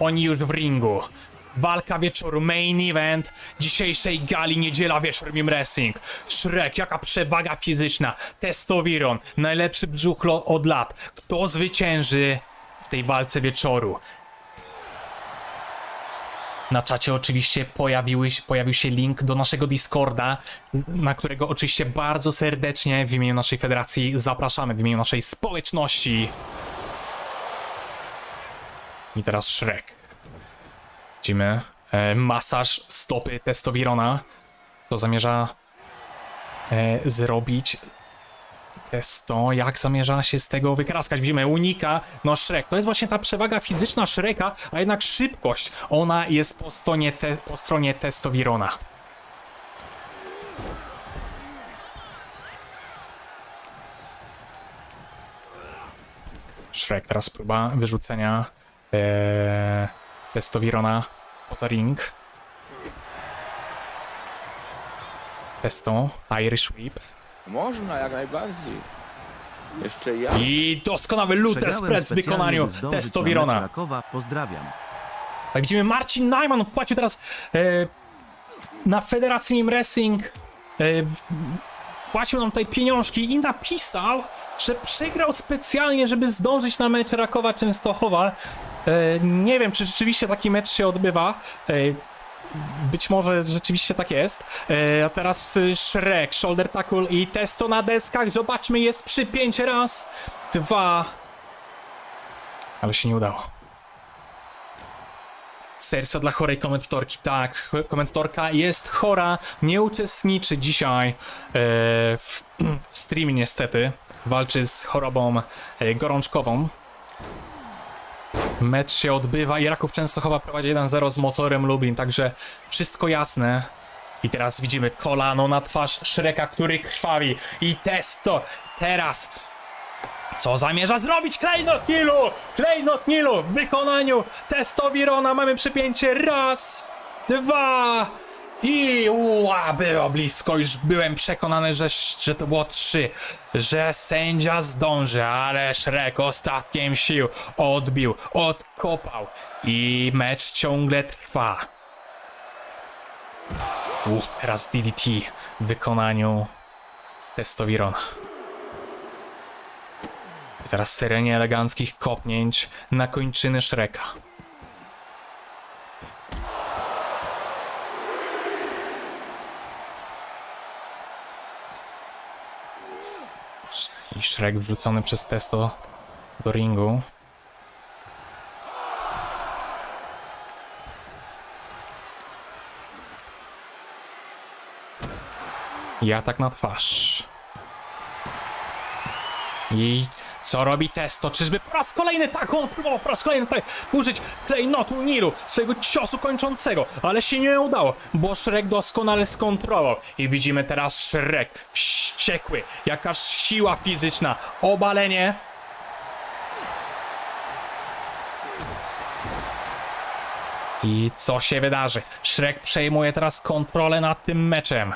oni już w ringu. Walka wieczoru, main event dzisiejszej gali niedziela wieczór Mim Wrestling. Shrek, jaka przewaga fizyczna. Testowiron, najlepszy brzuchlo od lat. Kto zwycięży w tej walce wieczoru? Na czacie oczywiście pojawiły, pojawił się link do naszego Discorda, na którego oczywiście bardzo serdecznie w imieniu naszej federacji zapraszamy, w imieniu naszej społeczności. I teraz Shrek. Widzimy e, masaż stopy testowirona, co zamierza e, zrobić testo, jak zamierza się z tego wykraskać. Widzimy unika, no Shrek, to jest właśnie ta przewaga fizyczna Shreka, a jednak szybkość, ona jest po stronie, te, po stronie testowirona. Shrek, teraz próba wyrzucenia e, testowirona poza ring. Testo, Irish Whip. Można, jak najbardziej. Jeszcze ja. I doskonały Luther Spread w wykonaniu testowirona. Pozdrawiam. Jak widzimy, Marcin Najman wpłacił teraz e, na Federację Mim Wrestling. E, w- płacił nam tutaj pieniążki i napisał, że przegrał specjalnie, żeby zdążyć na mecz Rakowa Częstochowa. E, nie wiem, czy rzeczywiście taki mecz się odbywa. E, być może rzeczywiście tak jest. E, a teraz Shrek, Shoulder Tackle i Testo na deskach. Zobaczmy, jest przypięcie raz, dwa. Ale się nie udało. Serca dla chorej komentatorki. Tak, komentatorka jest chora, nie uczestniczy dzisiaj w, w streamie niestety. Walczy z chorobą gorączkową. Mecz się odbywa i Raków Częstochowa prowadzi 1-0 z motorem Lublin, także wszystko jasne. I teraz widzimy kolano na twarz Szreka, który krwawi. I testo teraz co zamierza zrobić Klejnot Nilu? Klejnot Nilu w wykonaniu testowirona mamy przypięcie raz, dwa i ua, było blisko, już byłem przekonany, że, że to było trzy, że sędzia zdąży, ale Shrek ostatkiem sił odbił, odkopał i mecz ciągle trwa. Uff, teraz DDT w wykonaniu testowirona. Teraz seria eleganckich kopnięć na kończyny Shreka. I Shrek wrzucony przez testo do ringu. I atak na twarz. I co robi Testo? Czyżby po raz kolejny tak on próbował po raz kolejny tutaj użyć klejnotu Nilu, swojego ciosu kończącego, ale się nie udało, bo Shrek doskonale skontrolował. I widzimy teraz Shrek wściekły, jakaż siła fizyczna, obalenie. I co się wydarzy? Shrek przejmuje teraz kontrolę nad tym meczem.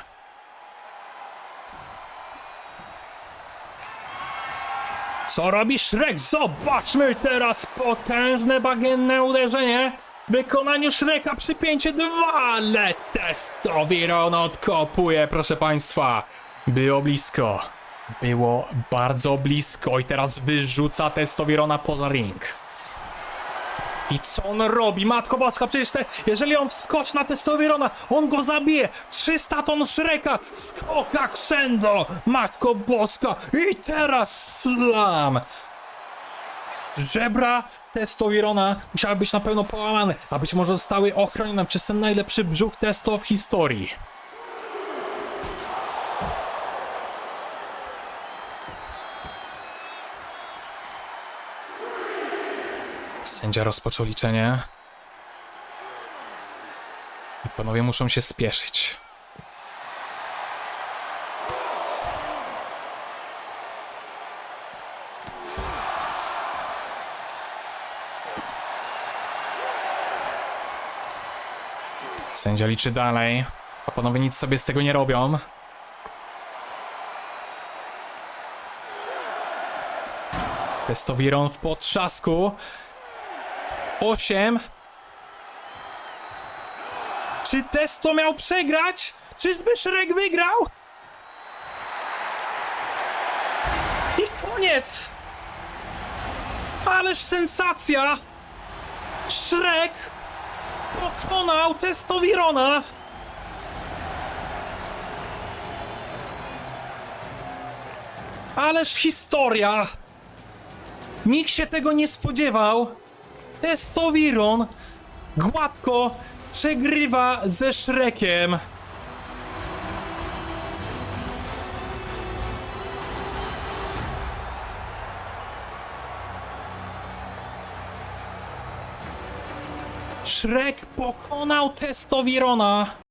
Co robi Shrek? Zobaczmy teraz potężne bagienne uderzenie w wykonaniu Shreka przypięcie 2, ale testowiron odkopuje, proszę państwa. Było blisko. Było bardzo blisko i teraz wyrzuca testowirona poza ring. I co on robi? Matko Boska, przecież te, jeżeli on wskoczy na testowirona, on go zabije! 300 ton Shreka! Skok jak Sendo! Matko Boska! I teraz slam! Żebra testowirona musiały być na pewno połamane, a być może zostały ochronione przez ten najlepszy brzuch testo w historii. Sędzia rozpoczął liczenie. I panowie muszą się spieszyć. Sędzia liczy dalej, a panowie nic sobie z tego nie robią. Testowiron w potrzasku. 8, Czy Testo miał przegrać? Czyżby Shrek wygrał? I koniec! Ależ sensacja! Shrek pokonał Testowirona! Ależ historia! Nikt się tego nie spodziewał! Testowiron gładko przegrywa ze Shrekiem. Shrek pokonał Testowirona.